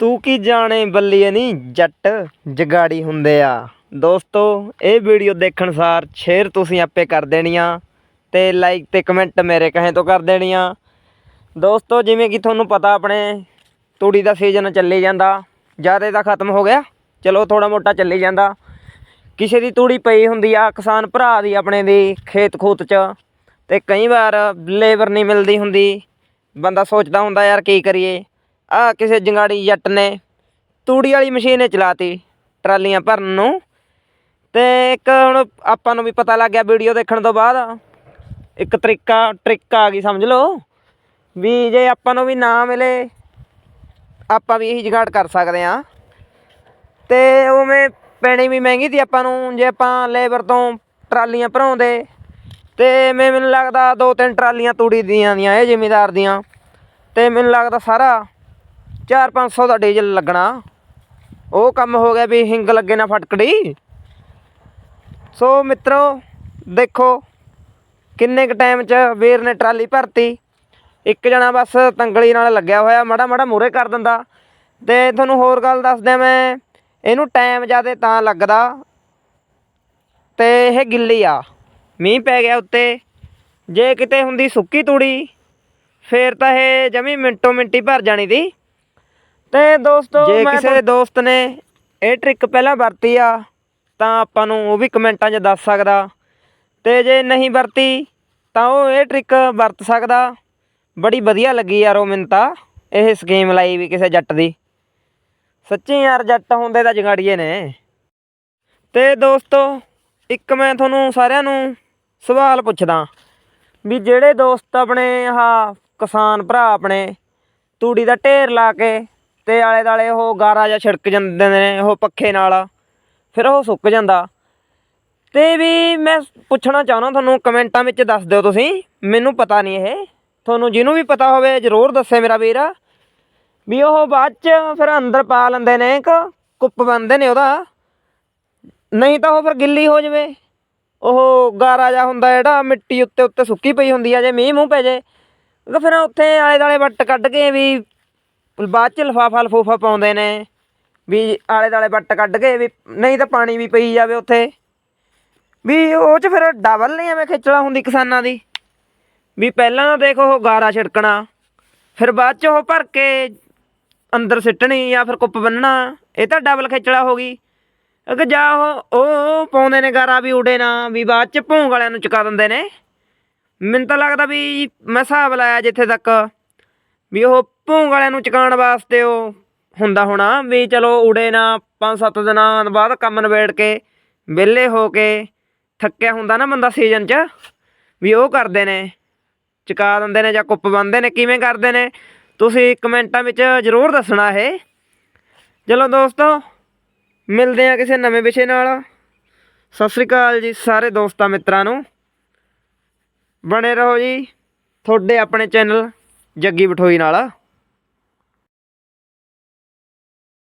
ਤੂੰ ਕੀ ਜਾਣੇ ਬੱਲੀਏ ਨਹੀਂ ਜੱਟ ਜਗਾੜੀ ਹੁੰਦੇ ਆ। ਦੋਸਤੋ, ਇਹ ਵੀਡੀਓ ਦੇਖਣ ਸਾਰ ਸ਼ੇਅਰ ਤੁਸੀਂ ਆਪੇ ਕਰ ਦੇਣੀਆਂ ਤੇ ਲਾਈਕ ਤੇ ਕਮੈਂਟ ਮੇਰੇ ਕਹੇ ਤੋਂ ਕਰ ਦੇਣੀਆਂ। ਦੋਸਤੋ, ਜਿਵੇਂ ਕਿ ਤੁਹਾਨੂੰ ਪਤਾ ਆਪਣੇ ਤੂੜੀ ਦਾ ਸੀਜ਼ਨ ਚੱਲੀ ਜਾਂਦਾ, ਜ਼ਿਆਦਾ ਤਾਂ ਖਤਮ ਹੋ ਗਿਆ। ਚਲੋ ਥੋੜਾ ਮੋਟਾ ਚੱਲੀ ਜਾਂਦਾ। ਕਿਸੇ ਦੀ ਤੂੜੀ ਪਈ ਹੁੰਦੀ ਆ ਕਿਸਾਨ ਭਰਾ ਦੀ ਆਪਣੇ ਦੀ ਖੇਤ ਖੂਤ 'ਚ ਤੇ ਕਈ ਵਾਰ ਲੇਬਰ ਨਹੀਂ ਮਿਲਦੀ ਹੁੰਦੀ। ਬੰਦਾ ਸੋਚਦਾ ਹੁੰਦਾ ਯਾਰ ਕੀ ਕਰੀਏ। ਆ ਕਿਸੇ ਜੰਗਾੜੀ ਜੱਟ ਨੇ ਤੂੜੀ ਵਾਲੀ ਮਸ਼ੀਨ ਚਲਾਤੀ, ਟਰਾਲੀਆਂ ਭਰਨ ਨੂੰ। ਤੇ ਇੱਕ ਹੁਣ ਆਪਾਂ ਨੂੰ ਵੀ ਪਤਾ ਲੱਗ ਗਿਆ ਵੀਡੀਓ ਦੇਖਣ ਤੋਂ ਬਾਅਦ। ਇੱਕ ਤਰੀਕਾ, ਟ੍ਰਿਕ ਆ ਗਈ, ਸਮਝ ਲਓ। ਵੀ ਜੇ ਆਪਾਂ ਨੂੰ ਵੀ ਨਾ ਮਿਲੇ, ਆਪਾਂ ਵੀ ਇਹੀ ਜਗਾੜ ਕਰ ਸਕਦੇ ਆ ਤੇ ਉਵੇਂ ਪੈਣੀ ਵੀ ਮਹਿੰਗੀ ਤੀ ਆਪਾਂ ਨੂੰ, ਜੇ ਆਪਾਂ ਲੇਬਰ ਤੋਂ ਟਰਾਲੀਆਂ ਭਰਾਉਂਦੇ। ਤੇ ਮੈਂ, ਮੈਨੂੰ ਲੱਗਦਾ ਦੋ ਤਿੰਨ ਟਰਾਲੀਆਂ ਤੂੜੀ ਦੀਆਂ ਦੀਆਂ, ਇਹ ਜ਼ਿਮੀਦਾਰ ਦੀਆਂ। ਤੇ ਮੈਨੂੰ ਲੱਗਦਾ ਸਾਰਾ 4-500 ਦਾ ਡੀਜ਼ਲ ਲੱਗਣਾ। ਉਹ ਕੰਮ ਹੋ ਗਿਆ ਵੀ ਹਿੰਗ ਲੱਗੇ ਨਾ ਫਟਕੜੀ। ਸੋ ਮਿੱਤਰੋ, ਦੇਖੋ ਕਿੰਨੇ ਕ ਟਾਈਮ 'ਚ ਵੀਰ ਨੇ ਟਰਾਲੀ ਭਰਤੀ। ਇੱਕ ਜਣਾ ਬਸ ਤੰਗਲੀ ਨਾਲ ਲੱਗਿਆ ਹੋਇਆ, ਮਾੜਾ ਮਾੜਾ ਮੂਰੇ ਕਰ ਦਿੰਦਾ। ਤੇ ਤੁਹਾਨੂੰ ਹੋਰ ਗੱਲ ਦੱਸਦਿਆਂ ਮੈਂ, ਇਹਨੂੰ ਟਾਈਮ ਜ਼ਿਆਦਾ ਤਾਂ ਲੱਗਦਾ। ਤੇ ਇਹ ਗਿੱਲੀ ਆ। ਮੀਂਹ ਪੈ ਗਿਆ ਉੱਤੇ। ਜੇ ਕਿਤੇ ਹੁੰਦੀ ਸੁੱਕੀ ਤੂੜੀ, ਫੇਰ ਤਾਂ ਇਹ ਜਮੀ ਮਿੰਟੋ ਮਿੰਟੀ ਭਰ ਜਾਣੀ ਦੀ। ਤੇ ਦੋਸਤੋ ਜੇ ਕਿਸੇ ਦੋਸਤ ਨੇ ਇਹ ਟ੍ਰਿਕ ਪਹਿਲਾਂ ਵਰਤੀ ਆ ਤਾਂ ਆਪਾਂ ਨੂੰ ਉਹ ਵੀ ਕਮੈਂਟਾਂ 'ਚ ਦੱਸ ਸਕਦਾ। ਤੇ ਜੇ ਨਹੀਂ ਵਰਤੀ ਤਾਂ ਉਹ ਇਹ ਟ੍ਰਿਕ ਵਰਤ ਸਕਦਾ। ਬੜੀ ਵਧੀਆ ਲੱਗੀ ਯਾਰ ਉਹ ਮੈਨੂੰ ਤਾਂ ਇਹ ਸਕੀਮ ਲਾਈ ਵੀ ਕਿਸੇ ਜੱਟ ਦੀ। ਸੱਚੀ ਯਾਰ ਜੱਟ ਹੁੰਦੇ ਤਾਂ ਜਗਾੜੀਏ ਨੇ। ਤੇ ਦੋਸਤੋ ਇੱਕ ਮੈਂ ਤੁਹਾਨੂੰ ਸਾਰਿਆਂ ਨੂੰ ਸਵਾਲ ਪੁੱਛਦਾ। ਵੀ ਜਿਹੜੇ ਦੋਸਤ ਆਪਣੇ ਆਹ ਕਿਸਾਨ ਭਰਾ ਆਪਣੇ ਤੂੜੀ ਦਾ ਢੇਰ ਲਾ ਕੇ ਤੇ ਆਲੇ ਦਾਲੇ ਉਹ ਗਾਰਾ ਜਾਂ ਛਿੜਕ ਜਾਂਦੇ ਨੇ, ਉਹ ਪੱਖੇ ਨਾਲ। ਫਿਰ ਉਹ ਸੁੱਕ ਜਾਂਦਾ। ਤੇ ਵੀ ਮੈਂ ਪੁੱਛਣਾ ਚਾਹੁੰਦਾ ਤੁਹਾਨੂੰ, ਕਮੈਂਟਾਂ ਵਿੱਚ ਦੱਸ ਦਿਓ ਤੁਸੀਂ। ਮੈਨੂੰ ਪਤਾ ਨਹੀਂ ਇਹ। ਤੁਹਾਨੂੰ ਜਿਹਨੂੰ ਵੀ ਪਤਾ ਹੋਵੇ, ਜ਼ਰੂਰ ਦੱਸੇ ਮੇਰਾ ਵੀਰ। ਵੀ ਉਹ ਬਾਅਦ ਚ ਫਿਰ ਅੰਦਰ ਪਾ ਲੈਂਦੇ ਨੇ, ਇੱਕ ਕੁੱਪ ਬੰਨਦੇ ਨੇ ਉਹਦਾ। ਨਹੀਂ ਤਾਂ ਉਹ ਫਿਰ ਗਿੱਲੀ ਹੋ ਜਵੇ। ਉਹ ਗਾਰਾ ਜਾ ਹੁੰਦਾ ਜਿਹੜਾ, ਮਿੱਟੀ ਉੱਤੇ ਉੱਤੇ ਸੁੱਕੀ ਪਈ ਹੁੰਦੀ ਆ, ਜੇ ਮੀਂਹ ਮੂੰਹ ਪੈ ਜੇ। ਉਹ ਫਿਰ ਉੱਥੇ ਆਲੇ ਦਾਲੇ ਵੱਟ ਕੱਢ ਕੇ ਵੀ ਬਾਅਦ ਚ ਲਫਾਫਾ ਲਫੂਫਾ ਪਾਉਂਦੇ ਨੇ, ਵੀ ਆਲੇ ਦਾਲੇ ਵੱਟ ਕੱਢ ਕੇ, ਵੀ ਨਹੀਂ ਤਾਂ ਪਾਣੀ ਵੀ ਪਈ ਜਾਵੇ ਉੱਥੇ। ਵੀ ਉਹ ਚ ਫਿਰ ਡਬਲ ਨਹੀਂ ਐਵੇਂ ਖਿੱਚਲਾ ਹੁੰਦੀ ਕਿਸਾਨਾਂ ਦੀ। ਵੀ ਪਹਿਲਾਂ ਤਾਂ ਦੇਖੋ ਉਹ ਗਾਰਾ ਛਿੜਕਣਾ, ਫਿਰ ਬਾਅਦ ਚ ਉਹ ਭਰ ਕੇ ਅੰਦਰ ਸਿੱਟਣੀ ਜਾਂ ਫਿਰ ਕੁੱਪ ਬੰਨਣਾ, ਇਹ ਤਾਂ ਡਬਲ ਖਿੱਚਲਾ ਹੋ ਗਈ। ਅਗਰ ਜਾ ਉਹ ਉਹ ਪਾਉਂਦੇ ਨੇ ਗਾਰਾ ਵੀ ਉਡੇ ਨਾ, ਵੀ ਬਾਅਦ ਚ ਭੋਂਗ ਵਾਲਿਆਂ ਨੂੰ ਚੁਕਾ ਦਿੰਦੇ ਨੇ। ਮੈਨੂੰ ਤਾਂ ਲੱਗਦਾ ਵੀ ਮੈਂ ਹਿਸਾਬ ਲਾਇਆ ਜਿੱਥੇ ਤੱਕ ਵੀ ਉਹ ਭੋਂਗ ਵਾਲਿਆਂ ਨੂੰ ਚੁਕਾਉਣ ਵਾਸਤੇ ਉਹ ਹੁੰਦਾ ਹੋਣਾ ਵੀ ਚਲੋ ਉਡੇ ਨਾ 5-7 ਦਿਨਾਂ ਬਾਅਦ ਕੰਮ ਨਿਬੇੜ ਕੇ, ਵਿਹਲੇ ਹੋ ਕੇ ਥੱਕਿਆ ਹੁੰਦਾ ਨਾ ਬੰਦਾ ਸੀਜ਼ਨ 'ਚ, ਵੀ ਉਹ ਕਰਦੇ ਨੇ, ਚੁਕਾ ਦਿੰਦੇ ਨੇ ਜਾਂ ਕੁੱਪ ਬੰਨਦੇ ਨੇ, ਕਿਵੇਂ ਕਰਦੇ ਨੇ, ਤੁਸੀਂ ਕਮੈਂਟਾਂ ਵਿੱਚ ਜ਼ਰੂਰ ਦੱਸਣਾ ਇਹ। ਚਲੋ ਦੋਸਤੋ, ਮਿਲਦੇ ਆ ਕਿਸੇ ਨਵੇਂ ਵਿਸ਼ੇ ਨਾਲ। ਸਤਿ ਸ੍ਰੀ ਅਕਾਲ ਜੀ ਸਾਰੇ ਦੋਸਤਾਂ ਮਿੱਤਰਾਂ ਨੂੰ। ਬਣੇ ਰਹੋ ਜੀ, ਤੁਹਾਡੇ ਆਪਣੇ ਚੈਨਲ ਜੱਗੀ ਬਠੋਈ ਨਾਲ